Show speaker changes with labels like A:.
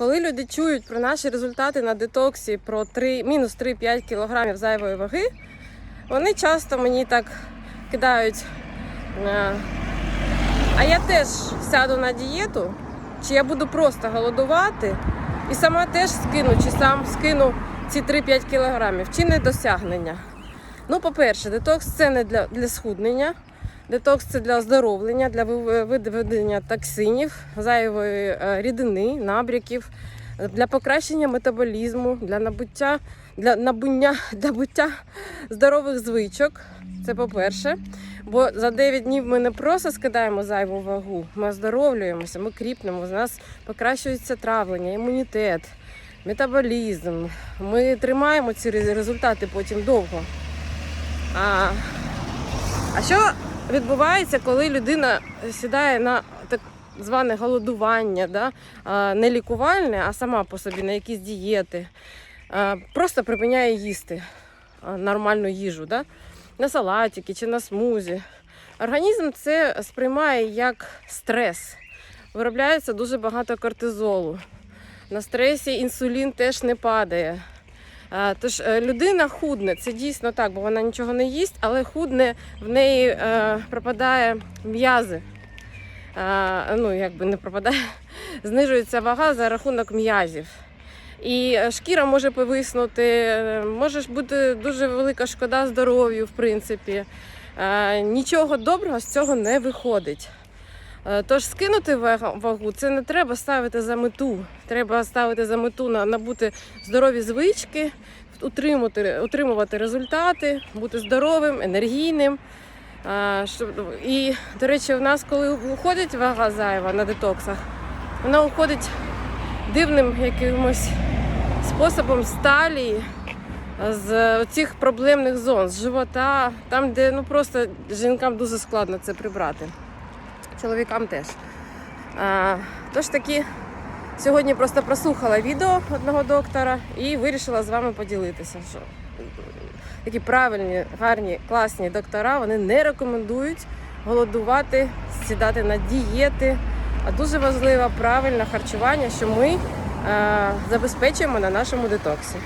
A: Коли люди чують про наші результати на детоксі про 3, мінус 3-5 кілограмів зайвої ваги, вони часто мені так кидають. е, А я теж сяду на дієту, чи я буду просто голодувати і сама теж скину, чи сам скину ці 3-5 кілограмів, чи не досягнення. Ну, по-перше, детокс це не для, для схуднення. Детокс це для оздоровлення, для виведення токсинів, зайвої е, рідини, набряків, для покращення метаболізму, для набуття, для набуття, набуття здорових звичок. Це по-перше. Бо за 9 днів ми не просто скидаємо зайву вагу, ми оздоровлюємося, ми кріпнемо, з нас покращується травлення, імунітет, метаболізм. Ми тримаємо ці результати потім довго. А, а що відбувається, коли людина сідає на так зване голодування, да? не лікувальне, а сама по собі на якісь дієти, просто припиняє їсти нормальну їжу, да? на салатики чи на смузі. Організм це сприймає як стрес. Виробляється дуже багато кортизолу. На стресі інсулін теж не падає. А, Тож е, людина худне, це дійсно так, бо вона нічого не їсть, але худне в неї е, пропадає м'язи. Ну, якби не пропадає, знижується вага за рахунок м'язів. І е, шкіра може повиснути, е, може бути дуже велика шкода здоров'ю, в принципі. Е, Нічого доброго з цього не виходить. Е, Тож скинути вагу це не треба ставити за мету. Треба ставити за мету на набути здорові звички, утримувати, утримувати результати, бути здоровим, енергійним. І, до речі, у нас, коли уходить вага зайва на детоксах, вона уходить дивним якимось способом сталі з цих проблемних зон, з живота, там, де ну, просто жінкам дуже складно це прибрати. Чоловікам теж. А, тож таки, сьогодні просто прослухала відео одного доктора і вирішила з вами поділитися. Що такі правильні, гарні, класні доктора вони не рекомендують голодувати, сідати на дієти. А дуже важливо правильне харчування, що ми е, забезпечуємо на нашому детоксі.